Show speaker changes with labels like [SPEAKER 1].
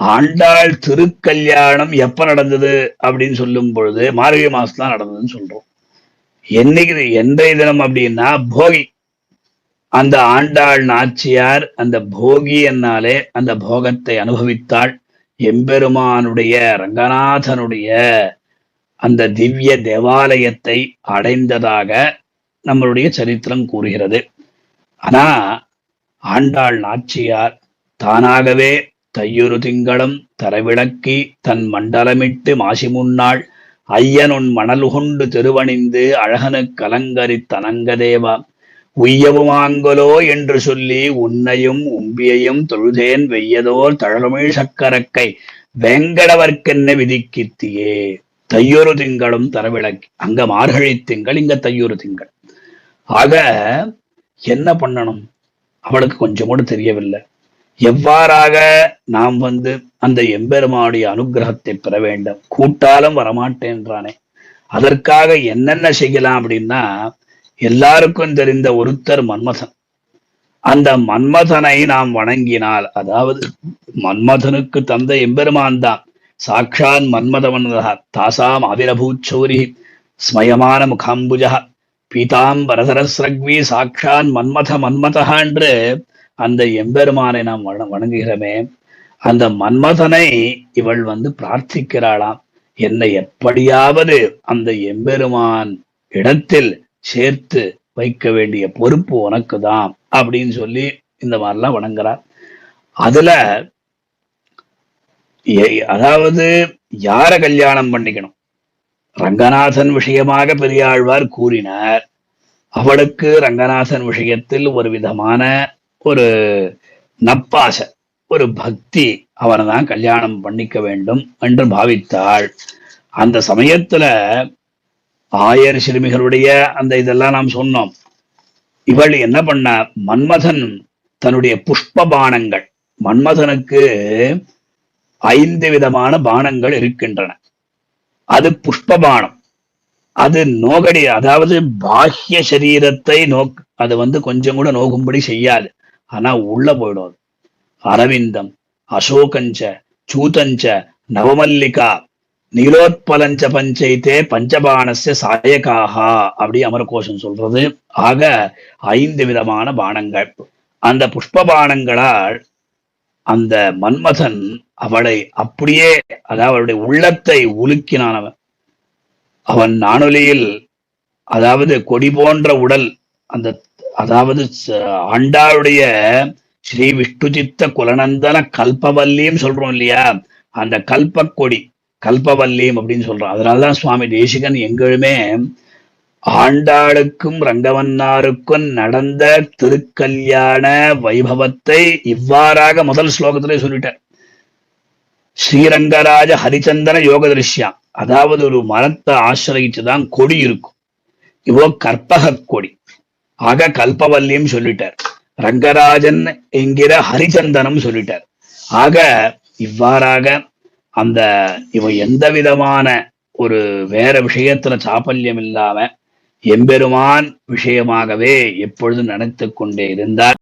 [SPEAKER 1] ஆண்டாள் திருக்கல்யாணம் எப்ப நடந்தது அப்படின்னு சொல்லும் பொழுது மார்கழி மாசம் தான் நடந்ததுன்னு சொல்றோம். என்னைக்கு என்றைய தினம் அப்படின்னா போகி. அந்த ஆண்டாள் நாச்சியார் அந்த போகி என்னாலே அந்த போகத்தை அனுபவித்தாள். எம்பெருமானுடைய ரங்கநாதனுடைய அந்த திவ்ய தேவாலயத்தை அடைந்ததாக நம்மளுடைய சரித்திரம் கூறுகிறது. ஆனா ஆண்டாள் நாச்சியார் தானாகவே தையுறு திங்களும் தரவிளக்கி தன் மண்டலமிட்டு மாசி முன்னாள் ஐயனுன் மணல் கொண்டு திருவணிந்து அழகனு கலங்கரி தனங்கதேவா. உய்யவுமாங்கலோ என்று சொல்லி உன்னையும் உம்பியையும் தொழுதேன் வெய்யதோர் தழலுமிழ் சக்கரக்கை. வேங்கடவர்க்கென்ன விதிக்கித்தியே? தையொரு திங்களும் தரவிளக்கி. அங்க மார்கழி திங்கள் இங்க தையொரு திங்கள். ஆக என்ன பண்ணணும்? அவளுக்கு கொஞ்சம் கூட தெரியவில்லை. எவ்வாறாக நாம் வந்து அந்த எம்பெருமானுடைய அனுகிரகத்தை பெற வேண்டும்? கூட்டாலும் வரமாட்டேன்றானே. அதற்காக என்னென்ன செய்யலாம் அப்படின்னா எல்லாருக்கும் தெரிந்த ஒருத்தர் மன்மதன். அந்த மன்மதனை நாம் வணங்கினால் அதாவது மன்மதனுக்கு தந்த எம்பெருமான் தான். சாட்சான் மன்மதவனதா தாசாம் ஆவிரபூச்சௌரி ஸ்மயமான முகாம்புஜா பீதாம்பரசரஸ்ரக்வி சாட்சான் மன்மத மன்மதா என்று அந்த எம்பெருமானை நாம் வண வணங்குகிறோமே அந்த மன்மதனை இவள் வந்து பிரார்த்திக்கிறாளாம். என்னை எப்படியாவது அந்த எம்பெருமான் இடத்தில் சேர்த்து வைக்க வேண்டிய பொறுப்பு உனக்கு தான் அப்படின்னு சொல்லி இந்த மாதிரிலாம் வணங்குறார். அதுல அதாவது யார கல்யாணம் பண்ணிக்கணும்? ரங்கநாதன் விஷயமாக பெரியாழ்வார் கூறினார். அவளுக்கு ரங்கநாதன் விஷயத்தில் ஒரு விதமான ஒரு நப்பாசை ஒரு பக்தி அவனை தான் கல்யாணம் பண்ணிக்க வேண்டும் என்று பாவித்தாள். அந்த சமயத்துல ஆயர் சிறுமிகளுடைய அந்த இதெல்லாம் நாம் சொன்னோம். இவள் என்ன பண்ண மன்மதன் தன்னுடைய புஷ்ப பானங்கள் மன்மதனுக்கு ஐந்து விதமான பானங்கள் இருக்கின்றன. அது புஷ்ப பானம் அது நோகடி அதாவது பாஹ்ய சரீரத்தை நோக் அது வந்து கொஞ்சம் கூட நோகும்படி செய்யாது. ஆனா உள்ள போயிடும் அது. அரவிந்தம் அசோகஞ்ச சூதஞ்ச நவமல்லிகா நீலோத்பலஞ்ச பஞ்சைத்தே பஞ்சபானச சாயகாகா அப்படி அமரகோஷம் சொல்றது. ஆக ஐந்து விதமான பானங்கள். அந்த புஷ்ப பானங்களால் அந்த மன்மதன் அவளை அப்படியே அதாவது அவளுடைய உள்ளத்தை உலுக்கினான் அவன். அவன் நானொலியில் அதாவது கொடி போன்ற உடல் அந்த அதாவது ஆண்டாளுடைய ஸ்ரீ விஷ்ணுசித்த குலநந்தன கல்பவல்லியும் சொல்றோம் இல்லையா? அந்த கல்பக்கொடி கல்பவல்லியம் அப்படின்னு சொல்றோம். அதனாலதான் சுவாமி தேசிகன் எங்களுமே ஆண்டாளுக்கும் ரங்கவன்னாருக்கும் நடந்த திருக்கல்யாண வைபவத்தை இவ்வாறாக முதல் ஸ்லோகத்திலே சொல்லிட்டார். ஸ்ரீரங்கராஜ ஹரிச்சந்தன யோக திருஷ்யம் அதாவது ஒரு மரத்தை ஆசிரயிச்சுதான் கொடி இருக்கும். இவோ கற்பக கொடி. ஆக கல்பவல்லியும் சொல்லிட்டார். ரங்கராஜன் என்கிற ஹரிச்சந்தனம் சொல்லிட்டார். ஆக இவ்வாறாக அந்த இவன் எந்த விதமான ஒரு வேற விஷயத்துல சாப்பல்யம் இல்லாம எம்பெருமான் விஷயமாகவே எப்பொழுதும் நினைத்து கொண்டே இருந்தார்.